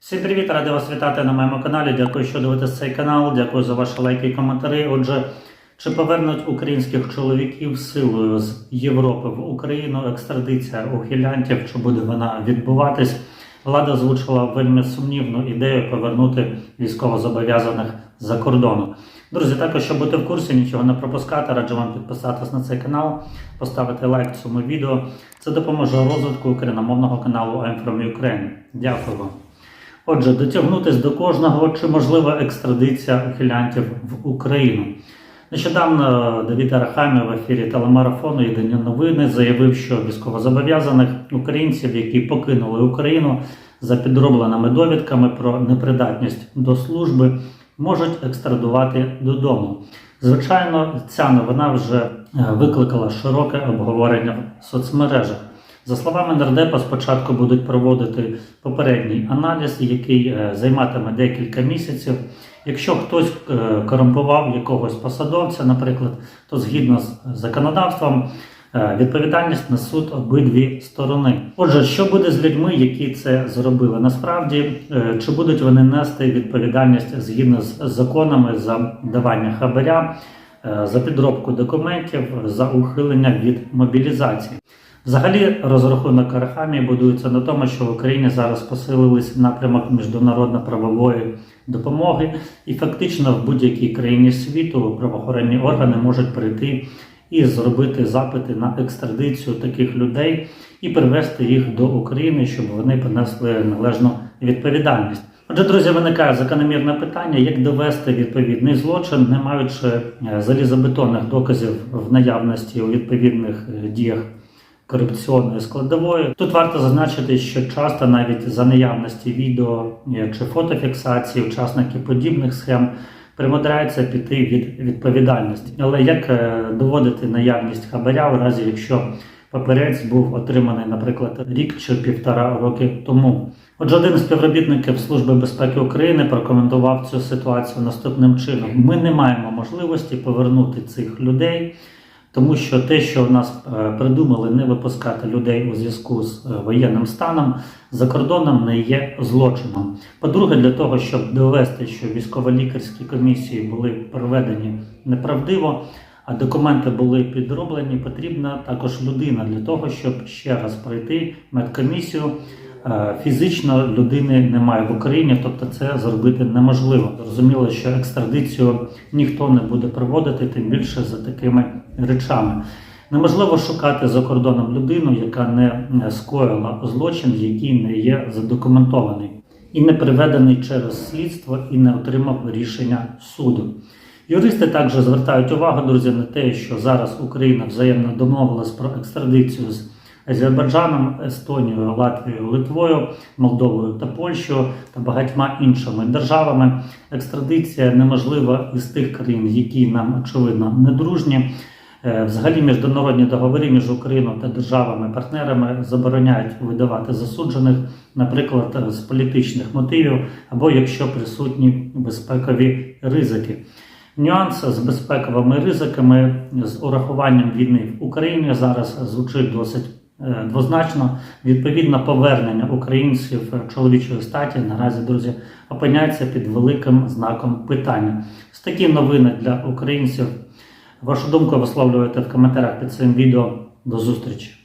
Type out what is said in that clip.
Всім привіт, радий вас вітати на моєму каналі. Дякую, що дивитесь цей канал. Дякую за ваші лайки і коментарі. Отже, чи повернуть українських чоловіків силою з Європи в Україну екстрадиція ухилянтів, чи буде вона відбуватись? Влада озвучила вельми сумнівну ідею повернути військовозобов'язаних за кордону. Друзі, також щоб бути в курсі, нічого не пропускати, раджу вам підписатись на цей канал, поставити лайк цьому відео. Це допоможе розвитку україномовного каналу I'm from Ukraine. Дякую вам. Отже, дотягнутись до кожного, чи можлива екстрадиція ухилянтів в Україну. Нещодавно Давід Арахамів в ефірі телемарафону Єдині новини заявив, що військовозобов'язаних українців, які покинули Україну за підробленими довідками про непридатність до служби, можуть екстрадувати додому. Звичайно, ця новина вже е, викликала широке обговорення в соцмережах. За словами нардепа, спочатку будуть проводити попередній аналіз, який е, займатиме декілька місяців. Якщо хтось е, корумпував якогось посадовця, наприклад, то згідно з законодавством е, відповідальність несуть обидві сторони. Отже, що буде з людьми, які це зробили? Насправді, чи будуть вони нести відповідальність згідно з законами за давання хабаря, за підробку документів, за ухилення від мобілізації? Взагалі, розрахунок Арахамії будується на тому, що в Україні зараз посилились напрямок міжнародно-правової допомоги, і фактично в будь-якій країні світу правоохоронні органи можуть прийти і зробити запити на екстрадицію таких людей і привести їх до України, щоб вони понесли належну відповідальність. Отже, друзі, виникає закономірне питання, як довести відповідний злочин, не маючи е, залізобетонних доказів в наявності у відповідних е, діях корупційної складової. Тут варто зазначити, що часто навіть за наявності відео е, чи фотофіксації учасники подібних схем примудряються піти від відповідальності. Але як е, доводити наявність хабаря у разі, якщо папірець був отриманий, наприклад, рік чи півтора роки тому? Отже, один з співробітників Служби безпеки України прокоментував цю ситуацію наступним чином: ми не маємо можливості повернути цих людей. Тому що те, що в нас е, придумали не випускати людей у зв'язку з е, воєнним станом за кордоном, не є злочином. По-друге, для того, щоб довести, що військово-лікарські комісії були проведені неправдиво, а документи були підроблені, потрібна також людина для того, щоб ще раз пройти медкомісію. Е, Фізично людини немає в Україні, тобто це зробити неможливо. Зрозуміло, що екстрадицію ніхто не буде проводити, тим більше за такими речами. Неможливо шукати за кордоном людину, яка не скоїла злочин, який не є задокументований і не приведений через слідство і не отримав рішення суду. Юристи також звертають увагу, друзі, на те, що зараз Україна взаємно домовилась про екстрадицію з Азербайджаном, Естонією, Латвією, Литвою, Молдовою та Польщею та багатьма іншими державами. Екстрадиція неможлива із тих країн, які нам очевидно не дружні. Е, Взагалі, міжнародні договори між Україною та державами-партнерами забороняють видавати засуджених, наприклад, з політичних мотивів або якщо присутні безпекові ризики. Нюанс з безпековими ризиками з урахуванням війни в Україні зараз звучить досить двозначно. Відповідно, повернення українців чоловічої статі наразі, друзі, опиняється під великим знаком питання. Ось такі новини для українців. Вашу думку висловлюєте в коментарях під цим відео. До зустрічі!